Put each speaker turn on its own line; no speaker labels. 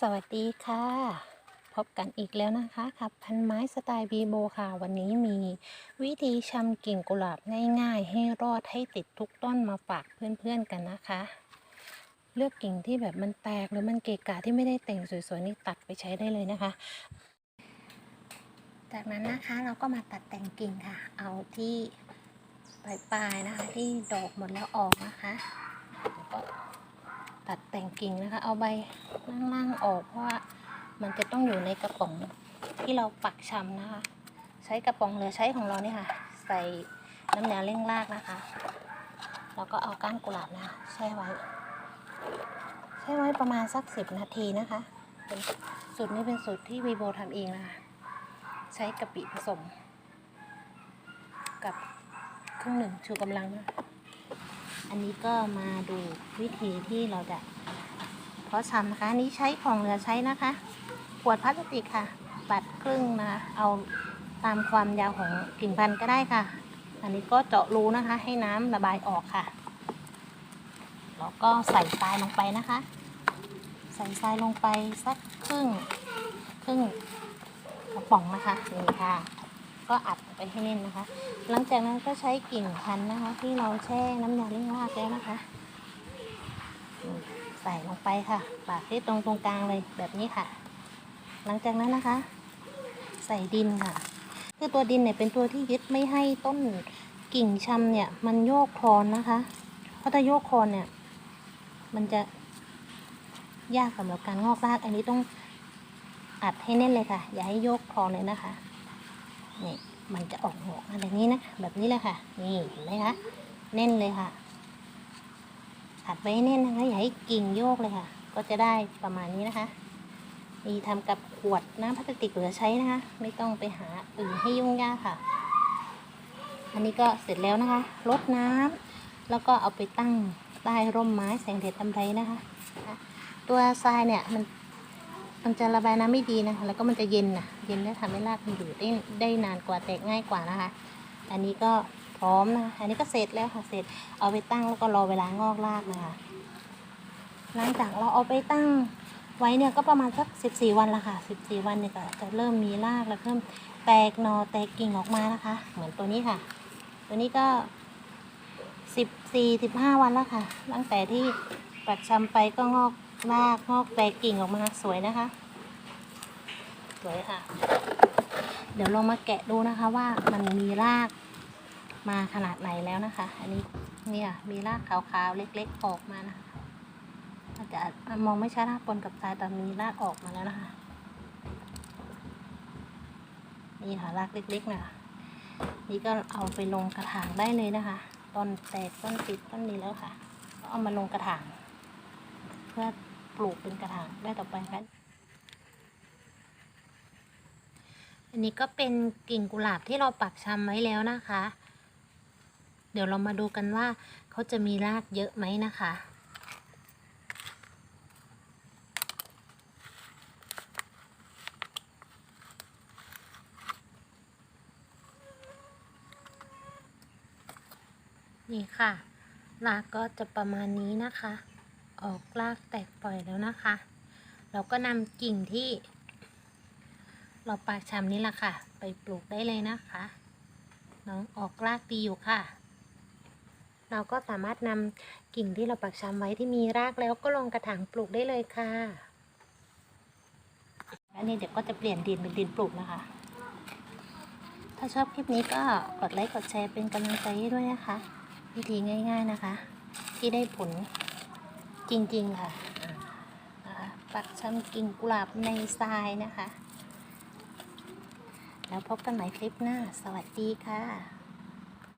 สวัสดีค่ะ พบกันอีกแล้วนะคะกับพันไม้สไตล์บีโบค่ะ วันนี้มีวิธีชำกิ่งกุหลาบง่าย ๆ ให้รอดให้ติดทุกต้นมาฝากเพื่อนๆกันนะคะ เลือกกิ่งที่แบบมันแตกหรือมันเกะกะที่ไม่ได้แต่งสวยๆนี่ตัดไปใช้ได้เลยนะคะ จากนั้นนะคะเราก็มาตัดแต่งกิ่งค่ะ เอาที่ปลายๆนะคะ ที่ดอกหมดแล้วออกนะคะแล้วก็ ตัดแต่งกิ่งนะคะ เอาใบล่างๆออกเพราะว่ามันจะต้องอยู่ในกระป๋องที่เราปักชำนะคะ ใช้กระป๋องเหลือใช้ของเราเนี่ยค่ะ ใส่น้ำยาเร่งรากนะคะ แล้วก็เอาก้านกุหลาบนะแช่ไว้แช่ไว้ประมาณสักสิบนาทีนะคะเป็นสูตรนี้เป็นสูตรที่วีโบทำเองนะคะใช้กะปิผสม กับเครื่องหนึ่งชูกำลังนะ อันนี้ก็มาดูวิธีที่เราจะเพาะชำนะคะนี้ใช้ของเหลือใช้นะคะ ขวดพลาสติกค่ะ ปัดครึ่งนะคะเอาตามความยาวของกิ่งพันธุ์ก็ได้ค่ะ อันนี้ก็เจาะรูนะคะ ให้น้ำระบายออกค่ะ แล้วก็ใส่ทรายลงไปนะคะ ใส่ทรายลงไปสักครึ่งครึ่งกระป๋องนะคะนี่ค่ะ ก็อัด ให้แน่นนะคะ หลังจากนั้นก็ใช้กิ่งพันนะคะ ที่เราแช่น้ำยาเร่งรากแล้วนะคะ ใส่ลงไปค่ะ ปากที่ตรงตรงกลางเลยแบบนี้ค่ะ หลังจากนั้นนะคะ ใส่ดินค่ะ คือตัวดินเนี่ยเป็นตัวที่ยึดไม่ให้ต้นกิ่งชำเนี่ย มันโยกคลอนนะคะ เพราะถ้าโยกคลอนเนี่ย มันจะยากสำหรับการงอกราก อันนี้ต้องอัดให้แน่นเลยค่ะ อย่าให้โยกคลอนเลยนะคะนี่ มันจะออกหัวอะไรนี้นะแบบนี้เลยค่ะ นี่เห็นไหมคะแน่นเลยค่ะอัดไว้แน่นนะคะอย่าให้กิ่งโยกเลยค่ะ ก็จะได้ประมาณนี้นะคะมีทำกับขวดน้ำพลาสติกเหลือใช้นะคะ ไม่ต้องไปหาอื่นให้ยุ่งยากค่ะ อันนี้ก็เสร็จแล้วนะคะลดน้ำแล้วก็เอาไปตั้งใต้ร่มไม้แสงแดดทำไรนะคะ ตัวทรายเนี่ยมัน มันจะระบายน้ำไม่ดีนะคะ แล้วก็มันจะเย็นนะเย็นแล้วทำให้รากมันอยู่ได้ได้นานกว่าแตกง่ายกว่านะคะ อันนี้ก็พร้อมนะคะอันนี้ก็เสร็จแล้วค่ะเสร็จเอาไปตั้งแล้วก็รอเวลางอกรากนะคะหลังจากเราเอาไปตั้งไว้เนี่ยก็ประมาณสักสิบสี่วันละค่ะสิบสี่วันเนี่ยก็จะเริ่มมีรากแล้วเริ่มแตกหนอแตกกิ่งออกมานะคะ เหมือนตัวนี้ค่ะ ตัวนี้ก็สิบสี่สิบห้าวันแล้วค่ะ ตั้งแต่ที่ปักชำไปก็งอก รากงอกแตกกิ่งออกมาสวยนะคะ สวยค่ะ เดี๋ยวลองมาแกะดูนะคะว่ามันมีรากมาขนาดไหนแล้วนะคะ อันนี้เนี่ยมีรากขาวๆเล็กๆออกมานะคะอาจจะมองไม่ชัดนะปนกับทรายแต่มีรากออกมาแล้วนะคะ นี่ค่ะรากเล็กๆนะคะนี่ก็เอาไปลงกระถางได้เลยนะคะต้นแตกต้นติดต้นนี้แล้วค่ะก็เอามาลงกระถาง เพื่อ ลูกเป็นกระถางได้ต่อไปค่ะอันนี้ก็เป็นกิ่งกุหลาบที่เราปักชำไว้แล้วนะคะ เดี๋ยวเรามาดูกันว่าเขาจะมีรากเยอะไหมนะคะนี่ค่ะรากก็จะประมาณนี้นะคะ ออกรากแตกปล่อยแล้วนะคะ เราก็นำกิ่งที่ เราปากชำนี่แหละค่ะ ไปปลูกได้เลยนะคะ น้องออกรากดีอยู่ค่ะ เราก็สามารถนำกิ่งที่เราปักชำไว้ที่มีรากแล้วก็ลงกระถางปลูกได้เลยค่ะอันนี้เดี๋ยวก็จะเปลี่ยนดินเป็นดินปลูกนะคะ ถ้าชอบคลิปนี้ก็กดไลค์กดแชร์เป็นกำลังใจให้ด้วยนะคะ วิธีง่าย ๆนะคะ ที่ได้ผล จริงๆค่ะปักชำกิ่งกุหลาบในทรายนะคะ แล้วพบกันใหม่คลิปหน้า สวัสดีค่ะ